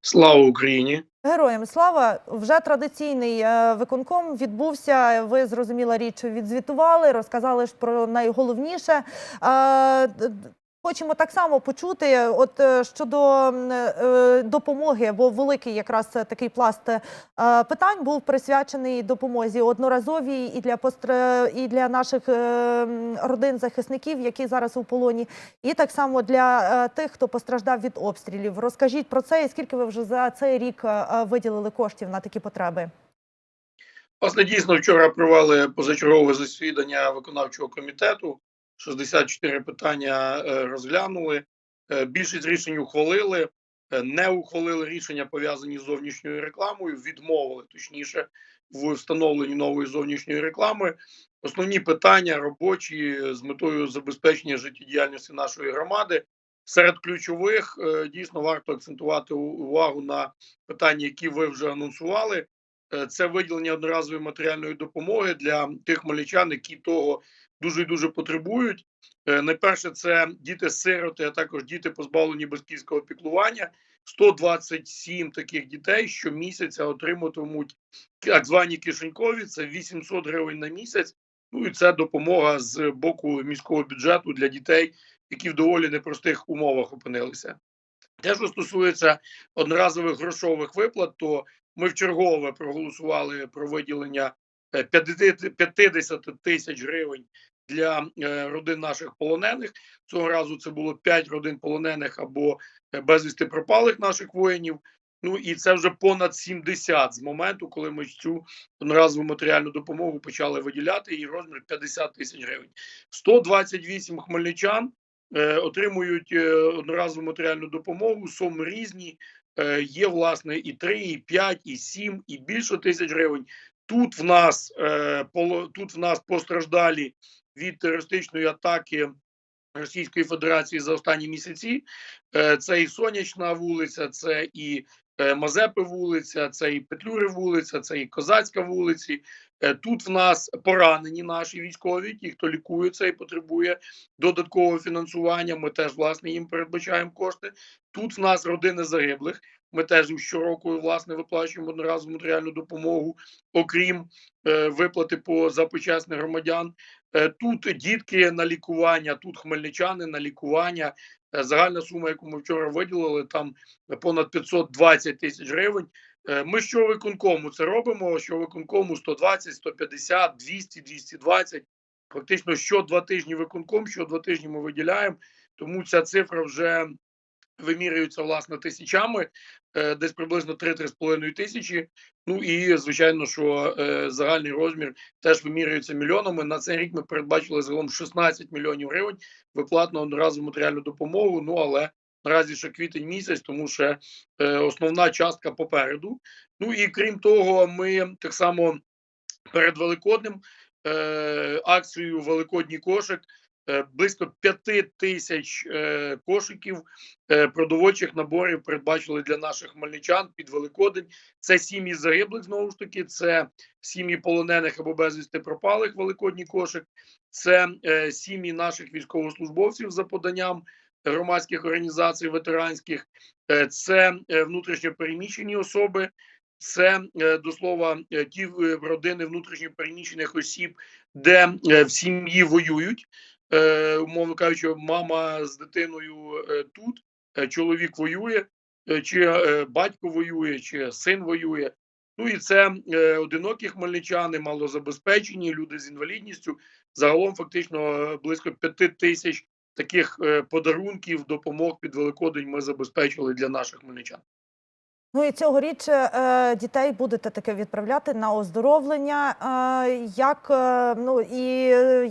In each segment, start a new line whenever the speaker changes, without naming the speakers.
Слава Україні!
Героям слава вже традиційний е, виконком відбувся. Ви зрозуміла річ, відзвітували, розказали ж про найголовніше. Е, Хочемо так само почути, от е, щодо е, допомоги, бо великий якраз е, такий пласт е, питань був присвячений допомозі одноразовій і для постр... і для наших е, родин захисників, які зараз у полоні, і так само для е, тих, хто постраждав від обстрілів. Розкажіть про це і скільки ви вже за цей рік е, е, виділили коштів на такі потреби?
Власне, дійсно, вчора провели позачергове засідання виконавчого комітету. 64 питання е, розглянули. Е, Більшість рішень ухвалили, е, не ухвалили рішення пов'язані з зовнішньою рекламою, відмовили точніше в встановленні нової зовнішньої реклами. Основні питання робочі з метою забезпечення життєдіяльності нашої громади. Серед ключових дійсно варто акцентувати увагу на питання, які ви вже анонсували. Це виділення одноразової матеріальної допомоги для тих хмельничан, які того дуже і дуже потребують. Е, Найперше, це діти-сироти, а також діти позбавлені батьківського піклування. 127 таких дітей щомісяця отримуватимуть так звані кишенькові. Це 800 гривень на місяць. Ну і це допомога з боку міського бюджету для дітей, які в доволі непростих умовах опинилися. Те, що стосується одноразових грошових виплат, то ми вчергове проголосували про виділення е, 50 50 тисяч гривень для е, родин наших полонених. Цього разу це було 5 родин полонених або е, безвісти пропалих наших воїнів. Ну і це вже понад 70 з моменту, коли ми цю одноразову матеріальну допомогу почали виділяти. Її розмір 50 тисяч гривень. 128 хмельничан е, отримують е, одноразову матеріальну допомогу. Суми різні. Е, є власне і 3, і 5, і 7, і більше тисяч гривень. Тут в нас е, тут в нас постраждалі від терористичної атаки Російської Федерації за останні місяці. Е, це і Сонячна вулиця, це і е, Мазепи вулиця, це і Петлюри вулиця, це і Козацька вулиці. Е, Тут в нас поранені наші військові, ті, хто лікується і потребує додаткового фінансування. Ми теж власне їм передбачаємо кошти. Тут в нас родини загиблих. Ми теж щороку власне виплачуємо одноразову матеріальну допомогу, окрім е, виплати по за почесних громадян. Е, тут дітки на лікування, тут хмельничани на лікування. Е, Загальна сума, яку ми вчора виділили, там понад 520 тисяч гривень. Е, Ми що виконкому це робимо? Що виконкому 120, 150, 200, 220. Фактично, що два тижні виконком, що два тижні ми виділяємо. Тому ця цифра вже вимірюється власне тисячами, е, десь приблизно 3-3,5 тисячі. Ну і звичайно, що е, загальний розмір теж вимірюється мільйонами. На цей рік ми передбачили загалом 16 мільйонів гривень виплат на одноразову матеріальну допомогу. Ну але наразі ще квітень місяць, тому ще е, основна частка попереду. Ну і крім того, ми так само перед Великоднем е, акцією Великодній кошик. е, Близько п'яти тисяч е, кошиків е, продовольчих наборів передбачили для наших хмельничан під Великодень. Це сім'ї загиблих знову ж таки, це сім'ї полонених або безвісти пропалих великодній кошик, це сім'ї наших військовослужбовців за поданням громадських організацій ветеранських, е, це е, внутрішньо переміщені особи. Це е, до слова ті родини внутрішньо переміщених осіб, де в сім'ї воюють, умовно кажучи, мама з дитиною тут, чоловік воює, чи батько воює, чи син воює. Ну і це одинокі хмельничани, малозабезпечені, люди з інвалідністю. Загалом фактично близько п'яти тисяч таких е, подарунків, допомог під Великодень ми забезпечили для наших хмельничан.
Ну і цьогоріч е, дітей будете таке відправляти на оздоровлення. Е, як е, ну і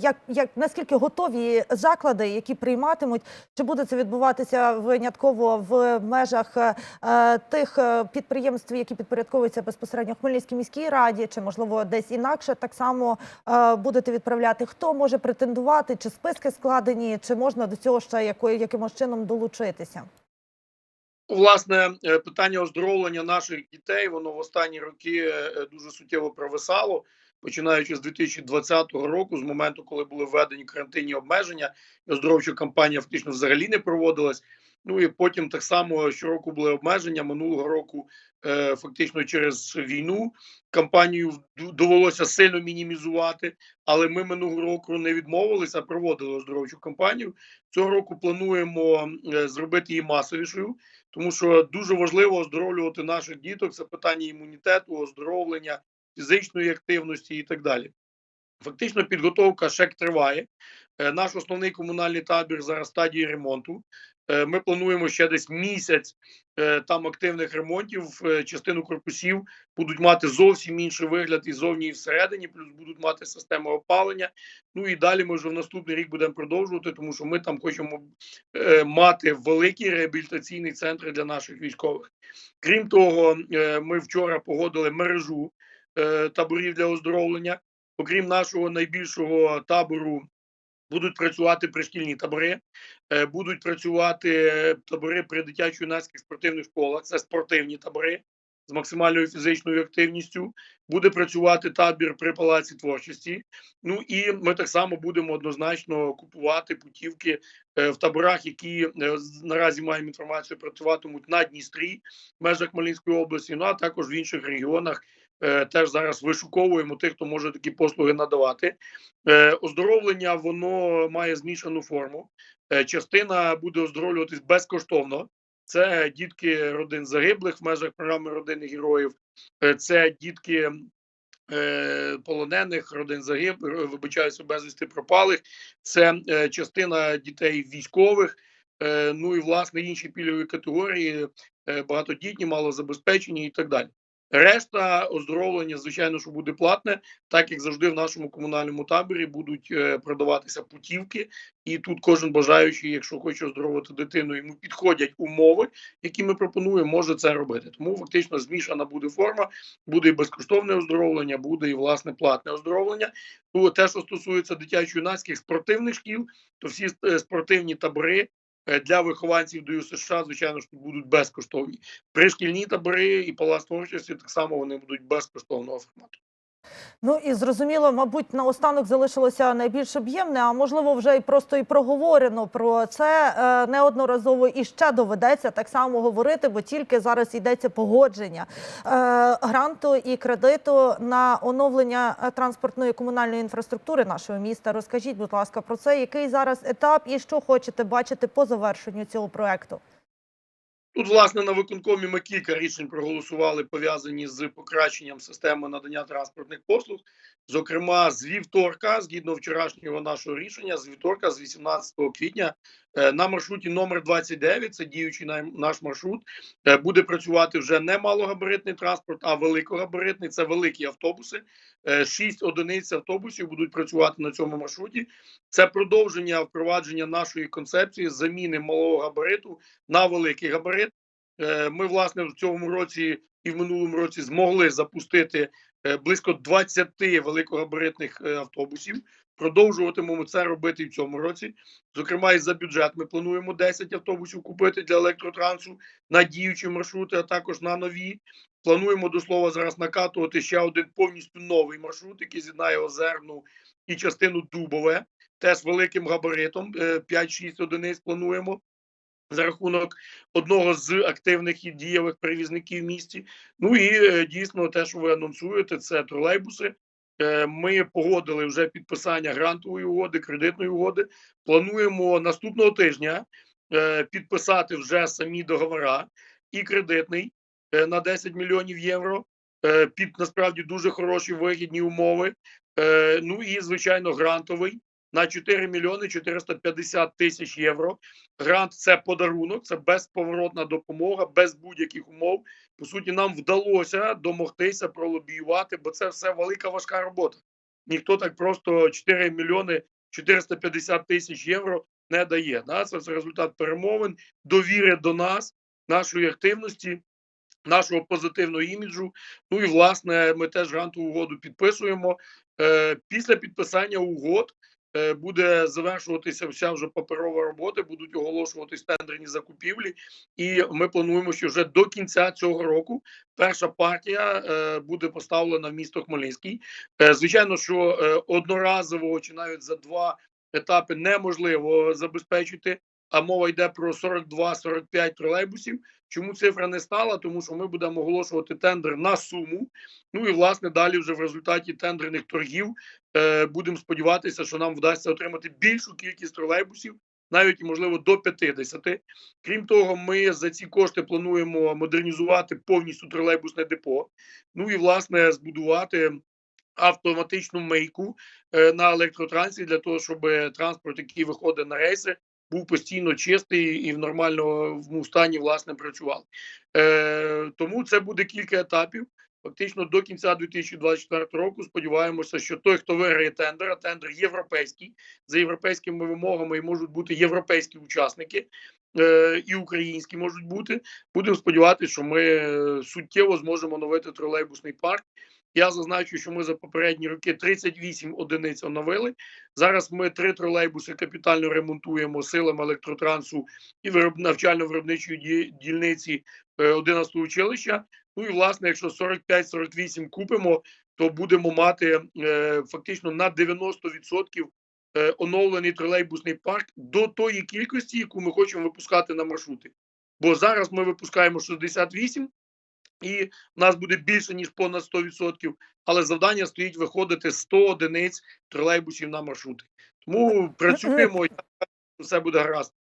як, як наскільки готові заклади, які прийматимуть, чи буде це відбуватися винятково в межах тих підприємств, які підпорядковуються безпосередньо Хмельницькій міській раді, чи можливо десь інакше так само будете відправляти? Хто може претендувати, чи списки складені, чи можна до цього ще якою якимось чином долучитися?
Власне, е, питання оздоровлення наших дітей воно в останні роки е, дуже суттєво провисало, починаючи з 2020 року, з моменту, коли були введені карантинні обмеження, і оздоровча кампанія фактично взагалі не проводилась. Ну і потім так само щороку були обмеження. Минулого року е, фактично через війну кампанію довелося сильно мінімізувати, але ми минулого року не відмовилися, проводили оздоровчу кампанію. Цього року плануємо е, зробити її масовішою, тому що дуже важливо оздоровлювати наших діток. Це питання імунітету, оздоровлення, фізичної активності і так далі. Фактично, підготовка ще триває. Е, Наш основний комунальний табір зараз стадії ремонту. Е, Ми плануємо ще десь місяць е, там активних ремонтів. Е, Частину корпусів будуть мати зовсім інший вигляд і зовні, і всередині, плюс будуть мати систему опалення. Ну і далі ми вже в наступний рік будемо продовжувати, тому що ми там хочемо мати великі реабілітаційні центри для наших військових. Крім того, ми вчора погодили мережу таборів для оздоровлення. Окрім нашого найбільшого табору, будуть працювати пришкільні табори, е, будуть працювати е, табори при дитячо-юнацьких спортивних школах. Це спортивні табори з максимальною фізичною активністю. Буде працювати табір при палаці творчості. Ну і ми так само будемо однозначно купувати путівки е, в таборах, які наразі маємо інформацію, працюватимуть на Дністрі, в межах Хмельницької області, ну а також в інших регіонах. Е, Теж зараз вишуковуємо тих, хто може такі послуги надавати. Е, Оздоровлення воно має змішану форму. Е, Частина буде оздоровлюватись безкоштовно. Це дітки родин загиблих в межах програми родини героїв. Це дітки полонених, родин загиблих, вибачаюся, безвісти пропалих. Це частина дітей військових. Ну і власне інші пільгові категорії, багатодітні, малозабезпечені і так далі. Решта оздоровлення, звичайно, що буде платне, так як завжди в нашому комунальному таборі будуть е, продаватися путівки, і тут кожен бажаючий, якщо хоче оздоровити дитину, йому підходять умови, які ми пропонуємо, може це робити. Тому фактично змішана буде форма, буде і безкоштовне оздоровлення, буде і власне платне оздоровлення. Те, що стосується дитячо-юнацьких спортивних шкіл, то всі е, спортивні табори. Е, Для вихованців до США, звичайно ж, будуть безкоштовні. Пришкільні табори і палац творчості так само вони будуть безкоштовного формату.
Ну і зрозуміло, мабуть, наостанок залишилося найбільш об'ємне, а можливо, вже і просто і проговорено про це е, неодноразово і ще доведеться так само говорити, бо тільки зараз йдеться погодження е, гранту і кредиту на оновлення е, транспортної комунальної інфраструктури нашого міста. Розкажіть, будь ласка, про це, який зараз етап і що хочете бачити по завершенню цього проекту.
Тут, власне, на виконкомі ми кілька рішень проголосували пов'язані з покращенням системи надання транспортних послуг. Зокрема, з вівторка, згідно вчорашнього нашого рішення, з вівторка, з 18 квітня, на маршруті номер 29, це діючий наш маршрут, е, буде працювати вже не малогабаритний транспорт, а великогабаритний. Це великі автобуси. Е, Шість одиниць автобусів будуть працювати на цьому маршруті. Це продовження впровадження нашої концепції заміни малого габариту на великий габарит. Е, Ми, власне, в цьому році і в минулому році змогли запустити е, близько 20 великогабаритних е, автобусів. Продовжуватимемо це робити в цьому році. Зокрема, і за бюджет ми плануємо 10 автобусів купити для електротрансу на діючі маршрути, а також на нові. Плануємо до слова зараз накатувати ще один повністю новий маршрут, який з'єднає Озерну і частину Дубове, теж великим габаритом. е, 5-6 одиниць плануємо за рахунок одного з активних і дієвих перевізників в місті. Ну і е, дійсно, те, що ви анонсуєте, це тролейбуси. Е, Ми погодили вже підписання грантової угоди, кредитної угоди. Плануємо наступного тижня е, підписати вже самі договори і кредитний е, на 10 мільйонів євро. Під насправді дуже хороші вигідні умови. Ну і звичайно, грантовий на 4 мільйони 450 тисяч євро. Грант це подарунок, це безповоротна допомога, без будь-яких умов. По суті, нам вдалося домогтися пролобіювати, бо це все велика важка робота. Ніхто так просто 4 мільйони 450 тисяч євро не дає. Да? Це, результат перемовин, довіри до нас, нашої активності. Нашого позитивного іміджу. Ну і власне ми теж грантову угоду підписуємо. Е, після підписання угод буде завершуватися вся вже паперова робота, будуть оголошуватись тендерні закупівлі, і ми плануємо, що вже до кінця цього року перша партія е, буде поставлена в місто Хмельницький. Е, звичайно, що одноразового одноразово чи навіть за два етапи неможливо забезпечити. А мова йде про 42-45 тролейбусів. Чому цифра не стала? Тому що ми будемо оголошувати тендер на суму. Ну і власне далі, вже в результаті тендерних торгів, е, будемо сподіватися, що нам вдасться отримати більшу кількість тролейбусів, навіть можливо до 50. Крім того, ми за ці кошти плануємо модернізувати повністю тролейбусне депо. Ну і власне збудувати автоматичну мийку е, на електротрансі для того, щоб транспорт, який виходить на рейси, був постійно чистий і в нормальному стані власне працював. Е, тому це буде кілька етапів. Фактично до кінця 2024 року сподіваємося, що той, хто виграє тендер, а тендер європейський, за європейськими вимогами і можуть бути європейські учасники е, і українські можуть бути. Будемо сподіватися, що ми е, суттєво зможемо оновити тролейбусний парк. Я зазначу, що ми за попередні роки 38 одиниць оновили. Зараз ми три тролейбуси капітально ремонтуємо силами електротрансу і вироб... навчально-виробничої ді- дільниці е, 11 училища. Ну і власне, якщо 45-48 купимо, то будемо мати е, фактично на 90% е, оновлений тролейбусний парк до тої кількості, яку ми хочемо випускати на маршрути. Бо зараз ми випускаємо 68, і в нас буде більше ніж понад 100%, але завдання стоїть виходити 100 одиниць тролейбусів на маршрути. Тому працюємо, і все буде гаразд.